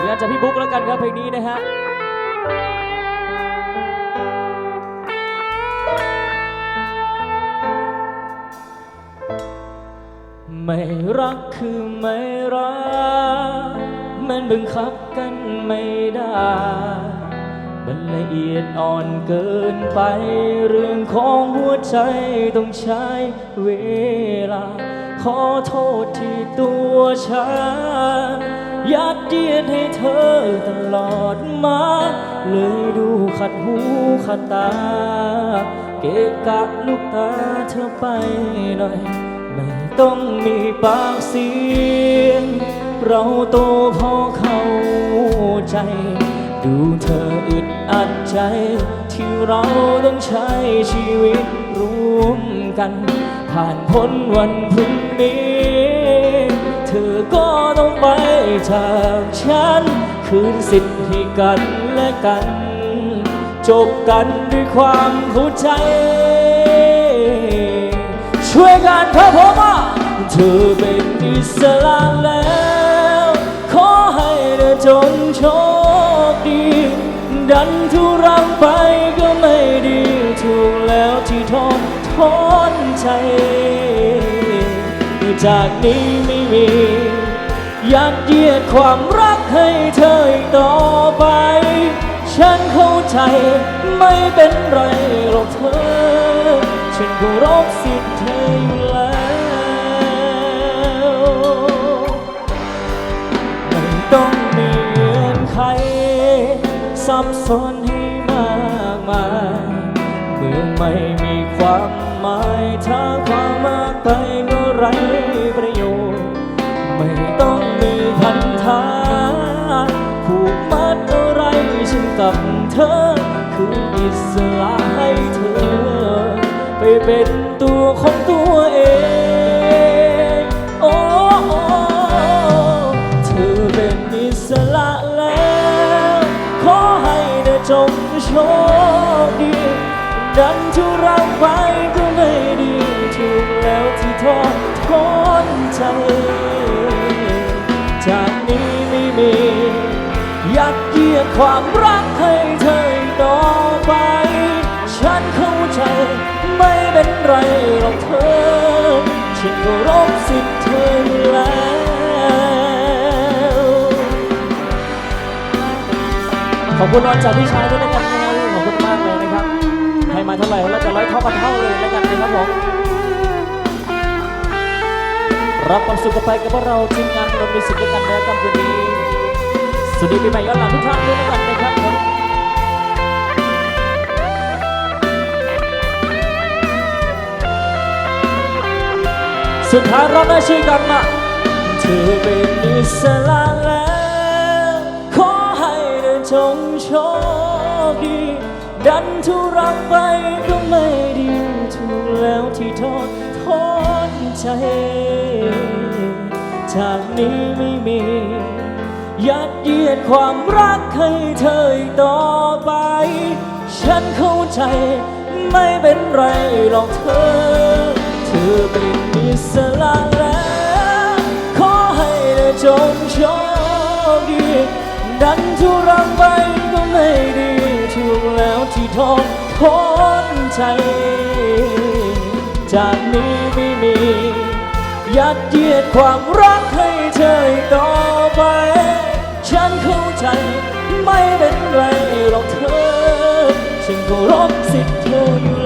ลงานจากพี่บุ๊กแล้วกันครับเพลงนี้นะฮะไม่รักคือไม่รัก มันบังคับกันไม่ได้ มันละเอียดอ่อนเกินไป เรื่องของหัวใจต้องใช้เวลา ขอโทษที่ตัวฉัน ยัดเยียดให้เธอตลอดมา เลยดูขัดหูขัดตา เกะกะลูกตาเธอไปหน่อย ไม่ต้องมีปากเสียง เราโตพอเข้าใจ ดูเธออึดอัดใจ ที่เราต้องใช้ชีวิตร่วมกัน ผ่านพ้นวันพรุ่งนี้ เธอก็ต้องไปจากฉัน คืนสิทธิ์ให้กันและกัน จบกันด้วยความเข้าใจ ช่วยกันครับผมว่าเธอเป็นอิสระแล้ว ขอให้เธอจงโชคดี ดันทุรังไปก็ไม่ดี ถูกแล้วที่ทนทนใจ จากนี้ไม่มียัดเยียดความรักให้เธออีกต่อไป ฉันเข้าใจไม่เป็นไรหรอกเธอ ฉันเคารพสิทธิ์เธออยู่แล้วไม่ต้องมีเงื่อนไขซับซ้อนให้มากมายเมื่อไม่มีความหมายถ้าความมากไป กับเธอ คืออิสระให้เธอ ไปเป็นตัวของตัวเอง โอ้โอเธอเป็นอิสระแล้ว ขอให้เธอจงโชคดีดันทุรังไปก็ไม่ดีถูกแล้วที่ทอดทนใจจากนี้ไม่มี ดเยียดความรักให้เธอต่อไป ฉันเข้าใจไม่เป็นไรหรอกเธอ ฉันเคารพสิทธิ์เธอแล้ว ขอบคุณนอนจากพี่ชายด้วยนะครับขอบคุณมากเลยนะครับ ให้มาเท่าไหร่เราจะร้อยเท่าพันเท่าเลยแล้วกันนะครับผมรับความสุขกันไปกับเราทีมงานเรามีสิทธิ์ด้วยกันในค่ำคืนนี้ สวัสดีปีใหม่ย้อนหลังทุกท่านด้วยกันนะครับผมสุดท้ายเราได้ชื่อกันมาเธอเป็นอิสระแล้วขอให้เธอจงโชคดี ดันทุรังไปก็ไม่ดีถูกแล้วที่ทอดทอนใจ จากนี้ไม่มี ยัดเยียดความรักให้เธอต่อไป ฉันเข้าใจไม่เป็นไรหรอกเธอ เธอเป็นอิสระแล้ว ขอให้เธอจงโชคดี ดันทุรังไปก็ไม่ดีถูกแล้วที่ทนทนใจ จากนี้ไม่มี ยัดเยียดความรักให้เธอต่อไป ฉันเข้าใจไม่เป็นไรหรอกเธอ ฉันเคารบสิทธิ์เธออยู่